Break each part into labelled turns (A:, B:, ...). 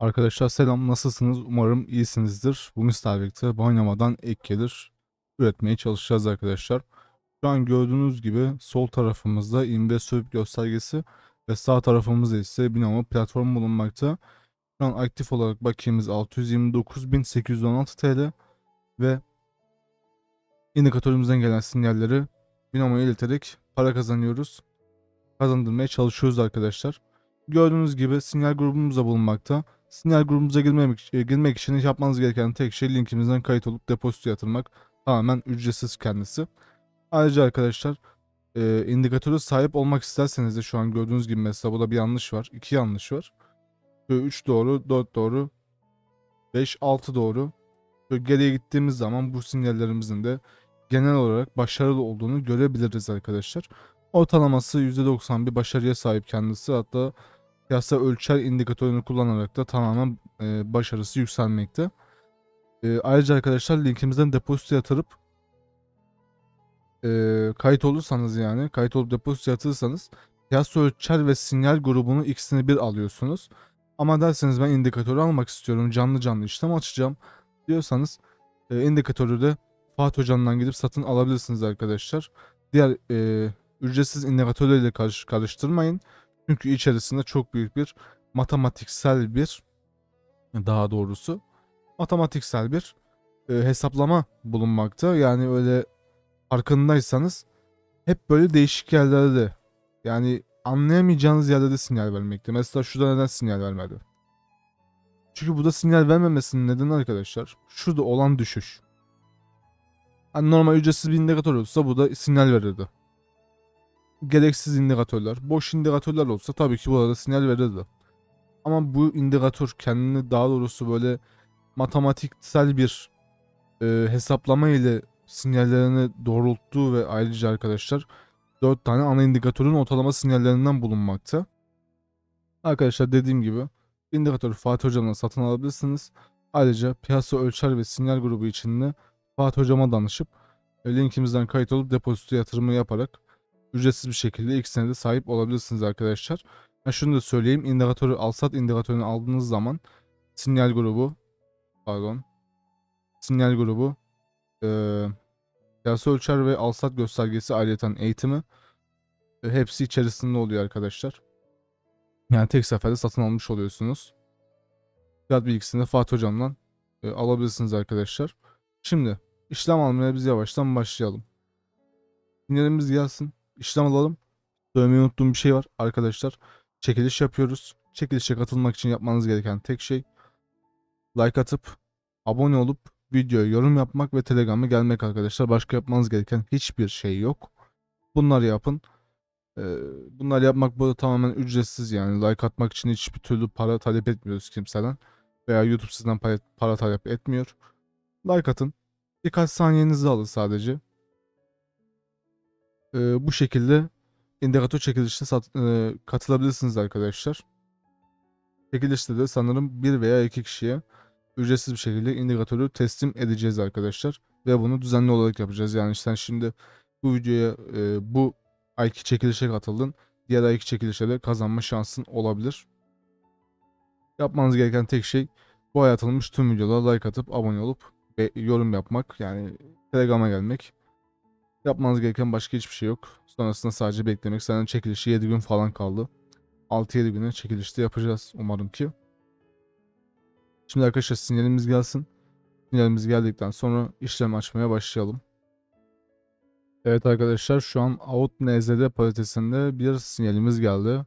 A: Arkadaşlar selam nasılsınız? Umarım iyisinizdir. Bu mistarlıkta oynamadan ek gelir üretmeye çalışacağız arkadaşlar. Şu an gördüğünüz gibi sol tarafımızda investör göstergesi ve sağ tarafımızda ise Binomo platformu bulunmakta. Şu an aktif olarak bakiyemiz 629.816 TL ve indikatörümüzden gelen sinyalleri Binomo'ya ileterek para kazanıyoruz. Kazandırmaya çalışıyoruz arkadaşlar. Gördüğünüz gibi sinyal grubumuzda bulunmakta. Sinyal grubumuza girmek, e, girmek için yapmanız gereken tek şey linkimizden kayıt olup depozito yatırmak. Tamamen ücretsiz kendisi. Ayrıca arkadaşlar e, indikatörü sahip olmak isterseniz de şu an gördüğünüz gibi mesela burada bir yanlış var. iki yanlış var. 3 doğru, 4 doğru, 5, 6 doğru. Böyle geriye gittiğimiz zaman bu sinyallerimizin de genel olarak başarılı olduğunu görebiliriz arkadaşlar. Ortalaması %90 bir başarıya sahip kendisi. Hatta piyasa ölçer indikatörünü kullanarak da tamamen e, başarısı yükselmekte. E, ayrıca arkadaşlar linkimizden depozito yatırıp e, kayıt olursanız yani kayıt olup depozito yatırırsanız piyasa ölçer ve sinyal grubunu ikisini bir alıyorsunuz. Ama derseniz ben indikatörü almak istiyorum canlı canlı işlem açacağım diyorsanız e, indikatörü de Fatih Hocam'dan gidip satın alabilirsiniz arkadaşlar. Diğer e, ücretsiz indikatörlerle karış, karıştırmayın. Çünkü içerisinde çok büyük bir matematiksel bir daha doğrusu matematiksel bir e, hesaplama bulunmakta. Yani öyle farkındaysanız hep böyle değişik yerlerde yani anlayamayacağınız yerlerde sinyal vermekte. Mesela şurada neden sinyal vermedi? Çünkü burada sinyal vermemesinin nedeni arkadaşlar şurada olan düşüş. Hani normal ücretsiz bir indikatör olsa burada sinyal verirdi gereksiz indikatörler, boş indikatörler olsa tabii ki burada sinyal verirdi. Ama bu indikatör kendini daha doğrusu böyle matematiksel bir e, hesaplama ile sinyallerini doğrulttuğu ve ayrıca arkadaşlar 4 tane ana indikatörün ortalama sinyallerinden bulunmakta. Arkadaşlar dediğim gibi indikatörü Fatih Hocam'dan satın alabilirsiniz. Ayrıca piyasa ölçer ve sinyal grubu içinde Fatih Hocam'a danışıp e, linkimizden kayıt olup depozito yatırımı yaparak ücretsiz bir şekilde ikisine de sahip olabilirsiniz arkadaşlar. Ha şunu da söyleyeyim. indikatörü alsat indikatörünü aldığınız zaman sinyal grubu pardon sinyal grubu e, piyasa ölçer ve alsat göstergesi ayrıca eğitimi e, hepsi içerisinde oluyor arkadaşlar. Yani tek seferde satın almış oluyorsunuz. Fiyat bilgisini Fatih Hocam'dan e, alabilirsiniz arkadaşlar. Şimdi işlem almaya biz yavaştan başlayalım. Sinyalimiz gelsin işlem alalım. Söylemeyi unuttuğum bir şey var arkadaşlar. Çekiliş yapıyoruz. Çekilişe katılmak için yapmanız gereken tek şey like atıp abone olup videoya yorum yapmak ve Telegram'a gelmek arkadaşlar. Başka yapmanız gereken hiçbir şey yok. Bunları yapın. Ee, bunları yapmak burada tamamen ücretsiz yani. Like atmak için hiçbir türlü para talep etmiyoruz kimseden. Veya YouTube sizden para, para talep etmiyor. Like atın. Birkaç saniyenizi alır sadece e, bu şekilde indikatör çekilişine sat, e, katılabilirsiniz arkadaşlar. Çekilişte de sanırım bir veya iki kişiye ücretsiz bir şekilde indikatörü teslim edeceğiz arkadaşlar. Ve bunu düzenli olarak yapacağız. Yani sen şimdi bu videoya e, bu ayki çekilişe katıldın. Diğer ayki çekilişe de kazanma şansın olabilir. Yapmanız gereken tek şey bu ay atılmış tüm videolara like atıp abone olup ve yorum yapmak. Yani Telegram'a gelmek. Yapmanız gereken başka hiçbir şey yok. Sonrasında sadece beklemek. Zaten çekilişi 7 gün falan kaldı. 6-7 güne çekilişte yapacağız umarım ki. Şimdi arkadaşlar sinyalimiz gelsin. Sinyalimiz geldikten sonra işlem açmaya başlayalım. Evet arkadaşlar şu an out NZD paritesinde bir sinyalimiz geldi.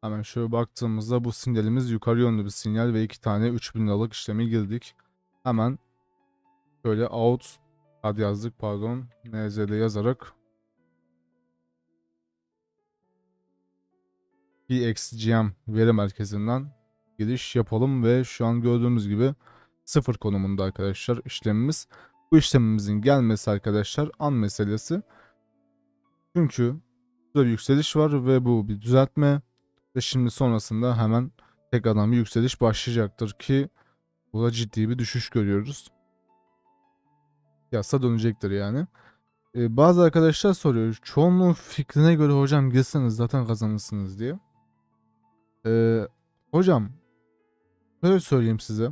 A: Hemen şöyle baktığımızda bu sinyalimiz yukarı yönlü bir sinyal ve iki tane 3000 liralık işlemi girdik. Hemen şöyle out ad yazdık pardon. NZ'de yazarak PXGM veri merkezinden giriş yapalım ve şu an gördüğümüz gibi sıfır konumunda arkadaşlar işlemimiz. Bu işlemimizin gelmesi arkadaşlar an meselesi. Çünkü burada bir yükseliş var ve bu bir düzeltme ve şimdi sonrasında hemen tekrardan bir yükseliş başlayacaktır ki burada ciddi bir düşüş görüyoruz yasa dönecektir yani. Ee, bazı arkadaşlar soruyor. Çoğunluğun fikrine göre hocam girseniz zaten kazanırsınız diye. Ee, hocam Böyle söyleyeyim size.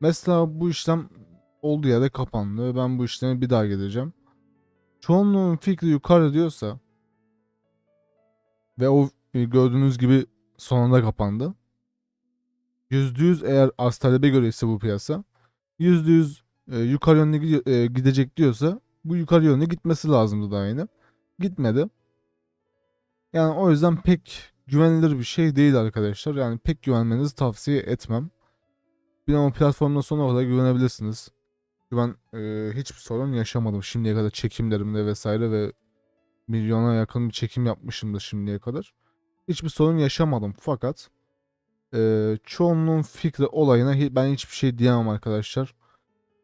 A: Mesela bu işlem olduğu yerde kapandı. Ben bu işlemi bir daha geleceğim. Çoğunluğun fikri yukarı diyorsa ve o e, gördüğünüz gibi sonunda kapandı. %100 eğer arz talebe göre ise bu piyasa %100 e, yukarı yönlü e, gidecek diyorsa bu yukarı yönlü gitmesi lazımdı daha yine. Gitmedi. Yani o yüzden pek güvenilir bir şey değil arkadaşlar. Yani pek güvenmenizi tavsiye etmem. Binamo platformuna sonuna kadar güvenebilirsiniz. Ben e, hiçbir sorun yaşamadım şimdiye kadar çekimlerimde vesaire ve milyona yakın bir çekim yapmışımdır şimdiye kadar. Hiçbir sorun yaşamadım fakat e, çoğunluğun fikri olayına ben hiçbir şey diyemem arkadaşlar.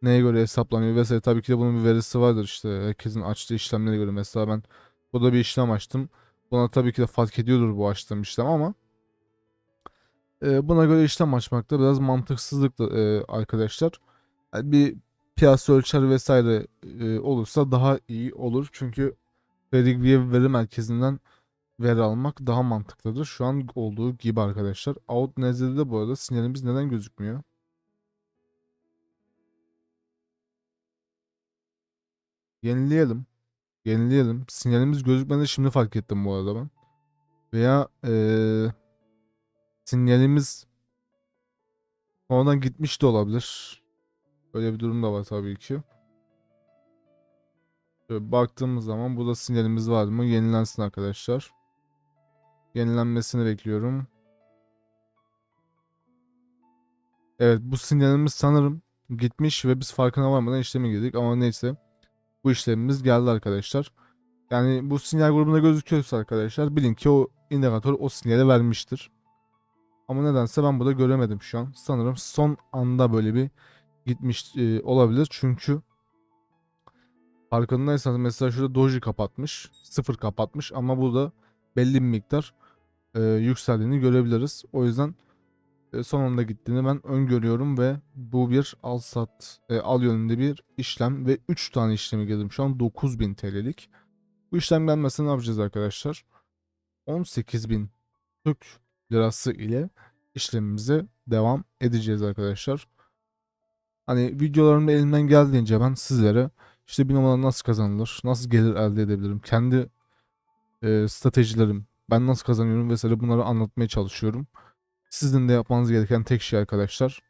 A: Neye göre hesaplanıyor vesaire tabii ki de bunun bir verisi vardır işte herkesin açtığı işlemlere göre mesela ben burada bir işlem açtım. Buna tabii ki de fark ediyordur bu açtığım işlem ama e, buna göre işlem açmak da biraz mantıksızlık e, arkadaşlar. Yani bir piyasa ölçer vesaire e, olursa daha iyi olur. Çünkü Redigviye veri merkezinden veri almak daha mantıklıdır. Şu an olduğu gibi arkadaşlar. Out nezlede de bu arada sinyalimiz neden gözükmüyor? Yenileyelim. Yenileyelim. Sinyalimiz gözükmedi şimdi fark ettim bu arada ben. Veya eee sinyalimiz sonradan gitmiş de olabilir. Böyle bir durum da var tabii ki. Şöyle baktığımız zaman burada sinyalimiz var mı? Yenilensin arkadaşlar. Yenilenmesini bekliyorum. Evet bu sinyalimiz sanırım gitmiş ve biz farkına varmadan işleme girdik ama neyse. Bu işlemimiz geldi arkadaşlar. Yani bu sinyal grubunda gözüküyorsa arkadaşlar bilin ki o indikatör o sinyali vermiştir. Ama nedense ben burada göremedim şu an. Sanırım son anda böyle bir gitmiş e, olabilir. Çünkü farkındaysanız mesela şurada doji kapatmış. Sıfır kapatmış ama burada belli bir miktar e, yükseldiğini görebiliriz. O yüzden e, son anda gittiğini ben öngörüyorum ve bu bir al sat e, al yönünde bir işlem ve 3 tane işlemi girdim şu an 9000 TL'lik. Bu işlem gelmezse ne yapacağız arkadaşlar? 18.000 Türk lirası ile işlemimize devam edeceğiz arkadaşlar. Hani videolarımda elimden geldiğince ben sizlere işte bir numara nasıl kazanılır, nasıl gelir elde edebilirim, kendi e, stratejilerim, ben nasıl kazanıyorum vesaire bunları anlatmaya çalışıyorum. Sizin de yapmanız gereken tek şey arkadaşlar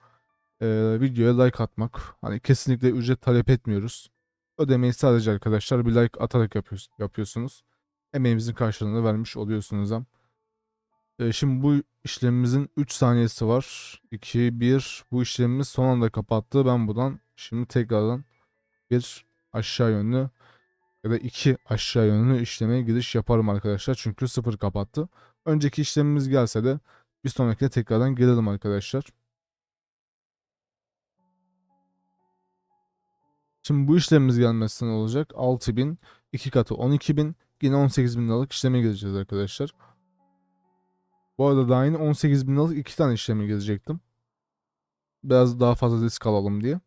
A: e, videoya like atmak. Hani kesinlikle ücret talep etmiyoruz. Ödemeyi sadece arkadaşlar bir like atarak yapıyorsunuz. Emeğimizin karşılığını vermiş oluyorsunuz hem. E, şimdi bu işlemimizin 3 saniyesi var. 2, 1. Bu işlemimiz son anda kapattı. Ben buradan şimdi tekrardan bir aşağı yönlü ya da iki aşağı yönlü işleme giriş yaparım arkadaşlar. Çünkü sıfır kapattı. Önceki işlemimiz gelse de bir sonrakine tekrardan gelelim arkadaşlar. Şimdi bu işlemimiz gelmesi ne olacak? 6000, 2 katı 12000, yine 18000 liralık işleme gireceğiz arkadaşlar. Bu arada daha yine 18000 liralık 2 tane işleme girecektim. Biraz daha fazla risk alalım diye.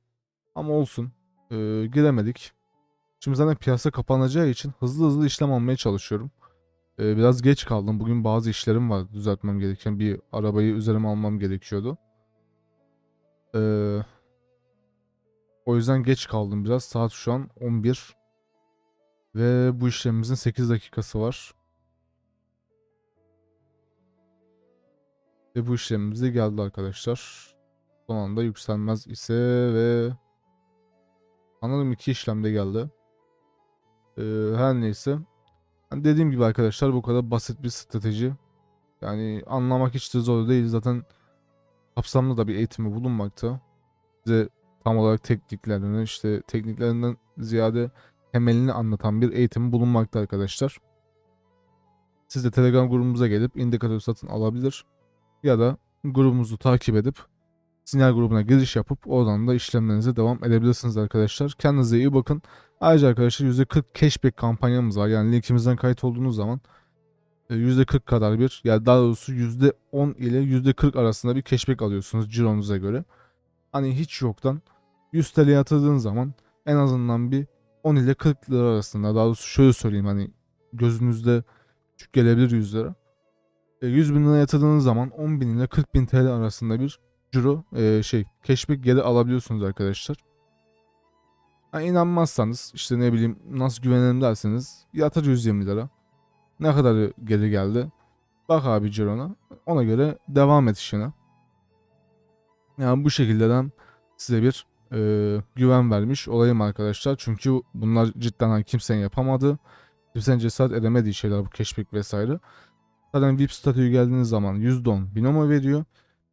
A: Ama olsun. Ee, giremedik. Şimdi zaten piyasa kapanacağı için hızlı hızlı işlem almaya çalışıyorum. Ee, biraz geç kaldım. Bugün bazı işlerim var düzeltmem gereken. Bir arabayı üzerime almam gerekiyordu. Ee, o yüzden geç kaldım biraz. Saat şu an 11. Ve bu işlemimizin 8 dakikası var. Ve bu işlemimiz de geldi arkadaşlar. Son anda yükselmez ise ve sanırım iki işlemde geldi. Ee, her neyse. Hani dediğim gibi arkadaşlar bu kadar basit bir strateji. Yani anlamak hiç de zor değil. Zaten kapsamlı da bir eğitimi bulunmakta. Size tam olarak tekniklerini işte tekniklerinden ziyade temelini anlatan bir eğitim bulunmakta arkadaşlar. Siz de Telegram grubumuza gelip indikatör satın alabilir ya da grubumuzu takip edip sinyal grubuna giriş yapıp oradan da işlemlerinize devam edebilirsiniz arkadaşlar. Kendinize iyi bakın. Ayrıca arkadaşlar %40 cashback kampanyamız var. Yani linkimizden kayıt olduğunuz zaman e, %40 kadar bir yani daha doğrusu %10 ile %40 arasında bir cashback alıyorsunuz cironuza göre. Hani hiç yoktan 100 TL yatırdığın zaman en azından bir 10 ile 40 lira arasında daha doğrusu şöyle söyleyeyim hani gözünüzde küçük gelebilir 100 lira. E, 100 bin lira yatırdığınız zaman 10 bin ile 40 bin TL arasında bir ciro e, şey cashback geri alabiliyorsunuz arkadaşlar. Ha, inanmazsanız işte ne bileyim nasıl güvenelim derseniz yatır 120 lira. Ne kadar geri geldi? Bak abi cirona. Ona göre devam et işine. Yani bu şekildeden size bir e, güven vermiş olayım arkadaşlar. Çünkü bunlar cidden hani kimsenin yapamadığı, kimsenin cesaret edemediği şeyler bu cashback vesaire. Zaten VIP statüyü geldiğiniz zaman %10 binomo veriyor.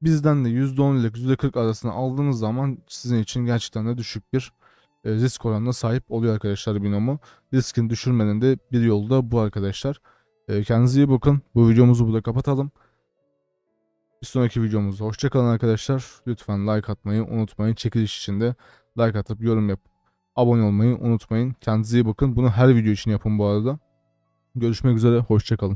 A: Bizden de %10 ile %40 arasında aldığınız zaman sizin için gerçekten de düşük bir e, risk oranına sahip oluyor arkadaşlar binomo. Riskini düşürmenin de bir yolu da bu arkadaşlar. E, kendinize iyi bakın. Bu videomuzu burada kapatalım. Bir sonraki videomuzda hoşçakalın arkadaşlar. Lütfen like atmayı unutmayın. Çekiliş için de like atıp yorum yapıp abone olmayı unutmayın. Kendinize iyi bakın. Bunu her video için yapın bu arada. Görüşmek üzere. Hoşçakalın.